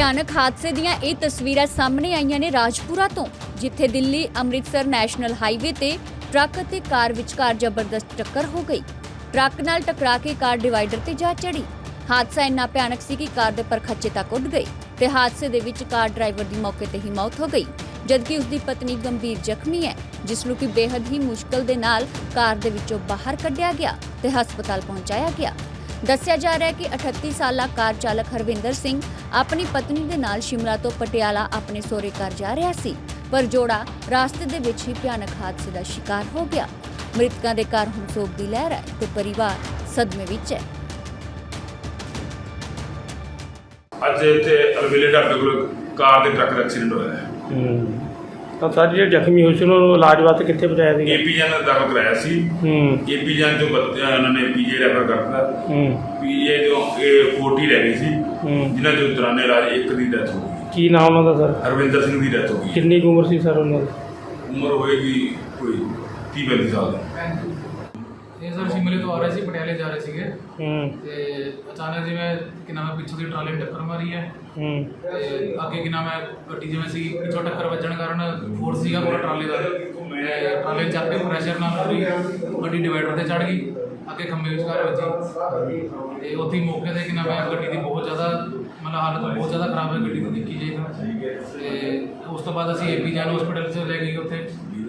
ਭਿਆਨਕ ਹਾਦਸੇ ਦੀਆਂ ਇਹ ਤਸਵੀਰਾਂ ਸਾਹਮਣੇ ਆਈਆਂ ਨੇ ਰਾਜਪੁਰਾ ਤੋਂ, ਜਿੱਥੇ ਦਿੱਲੀ ਅੰਮ੍ਰਿਤਸਰ ਨੈਸ਼ਨਲ ਹਾਈਵੇ ਤੇ ਟਰੱਕ ਅਤੇ ਕਾਰ ਵਿਚਕਾਰ ਜ਼ਬਰਦਸਤ ਟੱਕਰ ਹੋ ਗਈ। ਟਰੱਕ ਨਾਲ ਟਕਰਾ ਕੇ ਕਾਰ ਡਿਵਾਈਡਰ ਤੇ ਜਾ ਚੜੀ। ਹਾਦਸਾ ਇੰਨਾ ਭਿਆਨਕ ਸੀ ਕਿ ਕਾਰ ਦੇ ਪਰਖੱਚੇ ਤੱਕ ਉੱਡ ਗਏ ਤੇ ਹਾਦਸੇ ਦੇ ਵਿੱਚ ਕਾਰ ਡਰਾਈਵਰ ਦੀ ਮੌਕੇ ਤੇ ਹੀ ਮੌਤ ਹੋ ਗਈ, ਜਦਕਿ ਉਸ ਦੀ ਪਤਨੀ ਗੰਭੀਰ ਜ਼ਖਮੀ ਹੈ, ਜਿਸ ਨੂੰ ਕਿ ਬੇहद ਹੀ ਮੁਸ਼ਕਲ ਦੇ ਨਾਲ ਕਾਰ ਦੇ ਵਿੱਚੋਂ ਬਾਹਰ ਕੱਢਿਆ ਗਿਆ ਤੇ ਹਸਪਤਾਲ ਪਹੁੰਚਾਇਆ ਗਿਆ। ਦੱਸਿਆ ਜਾ ਰਿਹਾ ਹੈ ਕਿ 38 ਸਾਲਾ ਕਾਰ ਚਾਲਕ ਹਰਵਿੰਦਰ ਸਿੰਘ ਆਪਣੀ ਪਤਨੀ ਦੇ ਨਾਲ ਸ਼ਿਮਲਾ ਤੋਂ ਪਟਿਆਲਾ ਆਪਣੇ ਸਹੁਰੇ ਘਰ ਜਾ ਰਿਹਾ ਸੀ ਪਰ ਜੋੜਾ ਰਾਸਤੇ ਦੇ ਵਿੱਚ ਹੀ ਭਿਆਨਕ ਹਾਦਸੇ ਦਾ ਸ਼ਿਕਾਰ ਹੋ ਗਿਆ। ਮ੍ਰਿਤਕਾਂ ਦੇ ਘਰ ਹੁਣ ਸੋਗ ਦੀ ਲਹਿਰ ਹੈ ਤੇ ਪਰਿਵਾਰ ਸਦਮੇ ਵਿੱਚ ਹੈ। ਅੱਜ ਇੱਥੇ ਅਲਵੇਲੇ ਢਾਬੇ ਕੋਲ ਕਾਰ ਦੇ ਟਰੱਕ ਦਾ ਐਕਸੀਡੈਂਟ ਹੋਇਆ ਹੈ। ਹੂੰ। ਤਾਂ ਸਾਰੇ ਜਿਹੜੇ ਜ਼ਖਮੀ ਹੋਏ ਸੀ ਉਹਨਾਂ ਨੂੰ ਇਲਾਜ ਵਾਸਤੇ ਕਿੱਥੇ ਪਹੁੰਚਾਇਆ ਸੀਗਾ? ਏਪੀ ਜਨ ਦਾਖਲ ਕਰਾਇਆ ਸੀ। ਹੂੰ। ਏਪੀ ਜਨ ਤੋਂ ਬੱਚਾ ਉਹਨਾਂ ਨੇ ਪੀਜੇ ਰੈਫਰ ਕਰਤਾ। ਹੂੰ। ਪੀਜੇ ਤੋਂ ਇਹ 40 ਰਹਿ ਗਈ ਸੀ ਹੂੰ। ਜਿਨ੍ਹਾਂ ਚੋਂ ਦੌਰਾਨੇ ਇਲਾਜ ਇੱਕ ਦੀ ਡੈਥ ਹੋ ਗਈ। ਕੀ ਨਾਮ ਉਹਨਾਂ ਦਾ ਸਰ? ਹਰਵਿੰਦਰ ਸਿੰਘ ਦੀ ਡੈਥ ਹੋ ਗਈ। ਕਿੰਨੀ ਕੁ ਉਮਰ ਸੀ ਸਰ ਉਹਨਾਂ ਦੀ? ਉਮਰ ਹੋਏਗੀ ਕੋਈ 30 35 ਸਾਲ ਦੀ। ਇਹ ਸਰ ਸ਼ਿਮਲੇ ਤੋਂ ਆ ਰਹੇ ਸੀ ਪਟਿਆਲੇ ਜਾ ਰਹੇ ਸੀਗੇ। ਹੂੰ। ਤੇ ਅਚਾਨਕ ਜਿਵੇਂ ਕਿ ਨਾਮ ਹੈ ਪਿੱਛੋਂ ਦੀ ਟਰਾਲੇ ਨੇ ਟੱਕਰ ਮਾਰੀ ਹੈ। ਹੂੰ। ਤੇ ਅੱਗੇ ਕਿ ਨਾਮ ਹੈ ਗੱਡੀ ਜਿਵੇਂ ਸੀ ਪਿੱਛੋਂ ਟੱਕਰ ਵੱਜਣ ਕਾਰਨ ਫੋਰਸ ਸੀਗਾ ਪੂਰਾ ਟਰਾਲੇ ਦਾ। ਤੇ ਟਰਾਲੇ ਚੱਕ ਕੇ ਪ੍ਰੈਸ਼ਰ ਨਾਲ ਪੂਰੀ ਗੱਡੀ ਡਿਵਾਈਡਰ ਤੇ ਚੜ ਗਈ। ਅੱਗੇ ਖੰਭੇ ਵਿਚਕਾਰ ਵੱਜੀ। ਤੇ ਉੱਥੇ ਮੌਕੇ ਤੇ ਕਿ ਨਾਮ ਹੈ ਗੱਡੀ ਦੀ ਬਹੁਤ ਜ਼ਿਆਦਾ ਮਤਲਬ ਹਾਲਤ ਬਹੁਤ ਜ਼ਿਆਦਾ ਖਰਾਬ ਹੈ ਗੱਡੀ ਦੀ ਦੇਖੀ ਤੇ। ਉਸ ਤੋਂ ਬਾਅਦ ਅਸੀਂ ਏਪੀ ਜੈਨ ਹਸਪੀਟਲ 'ਚ ਲੈ ਗਏ ਉੱਥੇ।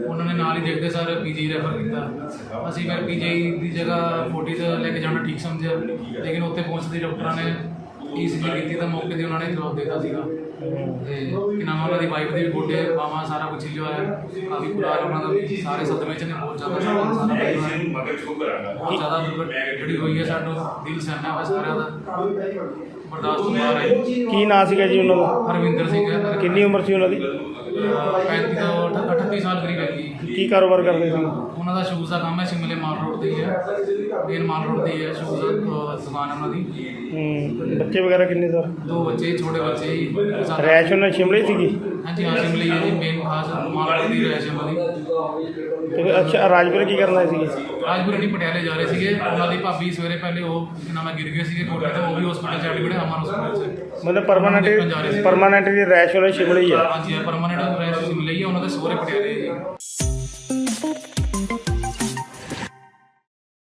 ਉਹਨਾਂ ਨੇ ਨਾਲ ਹੀ ਦੇਖਦੇ ਸਰ ਪੀਜੀ ਰੈਫਰ ਕੀਤਾ। ਅਸੀਂ ਫਿਰ ਪੀਜੀ ਦੀ ਜਗ੍ਹਾ 40 ਤੇ ਲੈ ਕੇ ਜਾਣਾ ਠੀਕ ਸਮਝਿਆ। ਲੇਕਿਨ ਉੱਥੇ ਪਹੁੰਚਦੇ ਡਾਕਟਰਾਂ ਨੇ ਈਸੀਜੀ ਕੀਤੀ ਤਾਂ ਮੌਕੇ ਤੇ ਉਹਨਾਂ ਨੇ ਜਵਾਬ ਦਿੱਤਾ ਸੀਗਾ। ਤੇ ਕਿ ਨਾਮ ਉਹਨਾਂ ਦੀ ਵਾਈਫ ਦੇ ਵੀ ਗੋਡੇ ਬਾਹਾਂ ਸਾਰਾ ਕੁਝ ਹੀ ਜੋ ਹੈ ਕਾਫੀ ਬੁਰਾ ਹਾਲ ਉਹਨਾਂ ਦਾ ਸਾਰੇ ਸਦਮੇ ਚ ਨੇ ਬਹੁਤ ਜ਼ਿਆਦਾ ਸਾਡਾ ਸਾਰਾ ਪਰਿਵਾਰ। ਸ਼ੁਰੂ ਕਰਾਂਗਾ। ਬਹੁਤ ਜ਼ਿਆਦਾ ਦੁਰਘਟਨਾ ਜਿਹੜੀ ਹੋਈ ਹੈ ਸਾਡਾ ਦਿਲ ਸਹਿਣਾ ਵਾ ਸਾਰਿਆਂ ਦਾ। ਬਰਦਾਸ਼ਤ ਤੋਂ ਬਾਹਰ ਹੈ। ਕੀ ਨਾਂ ਸੀਗਾ ਜੀ ਉਹਨਾਂ ਦਾ? ਹਰਵਿੰਦਰ ਸਿੰਘ ਕਿੰਨੀ ਉਮਰ ਸੀ ਉਹਨਾਂ ਦੀ? 35 ਤੋਂ 38 ਸਾਲ ਕਰੀਬ ਹੈਗੀ ਕੀ ਕਾਰੋਬਾਰ ਕਰਦੇ ਸੀ? ਉਹਨਾਂ ਦਾ ਸ਼ੂਜ਼ ਦਾ ਕੰਮ ਹੈ ਸ਼ਿਮਲੇ ਮਾਲ ਰੋਡ ਤੇ ਹੀ ਹੈ। ਮੇਨ ਮਾਲ ਰੋਡ ਤੇ ਹੀ ਹੈ ਸ਼ੂਜ਼ ਦੁਕਾਨ ਉਹਨਾਂ ਦੀ। ਬੱਚੇ ਵਗੈਰਾ ਕਿੰਨੇ ਸਰ? ਦੋ ਬੱਚੇ ਛੋਟੇ ਬੱਚੇ ਹੀ। ਉਹਨਾਂ ਸ਼ਿਮਲੇ ਸੀਗੀ? ਹਾਂਜੀ ਹੀ ਹੈ ਜੀ ਮੇਨ ਖਾਸ ਮਾਲ ਰੋਡ ਦੀ ਰਹਿਸ਼ ਉਹਨਾਂ ਦੀ ਤੇ ਅੱਛਾ ਰਾਜਪੁਰ ਕੀ ਕਰਨਾ ਸੀਗੀ? ਰਾਜਪੁਰ ਨਹੀਂ ਪਟਿਆਲੇ ਜਾ ਰਹੇ ਸੀਗੇ ਉਹਨਾਂ ਦੀ ਭਾਬੀ ਸਵੇਰੇ ਪਹਿਲੇ ਉਹ ਨਾਮ ਗਿਰ ਗਏ ਸੀਗੇ ਕੋਟੇ ਤੇ ਉਹ ਵੀ ਹਸਪੀਟਲ ਚ ਐਡਮਿਟ ਹੈ ਅਮਰ ਹਸਪੀਟਲ ਚ। ਮਤਲਬ ਪਰਮਾਨੈਂਟ। ਪਰਮਾਨੈਂਟ ਦੀ ਰੈਸ਼ ਉਹਨਾਂ ਦੀ ਸ਼ਿਮਲੇ ਹੀ ਆ। ਹਾਂਜੀ ਪਰਮਾਨੈਂਟ ਰਹਿਸ਼ ਸ਼ਿਮਲੇ ਹੀ ਹੈ ਉਹਨਾਂ ਦੇ ਸਹੁਰੇ ਪਟਿਆਲੇ ਜੀ।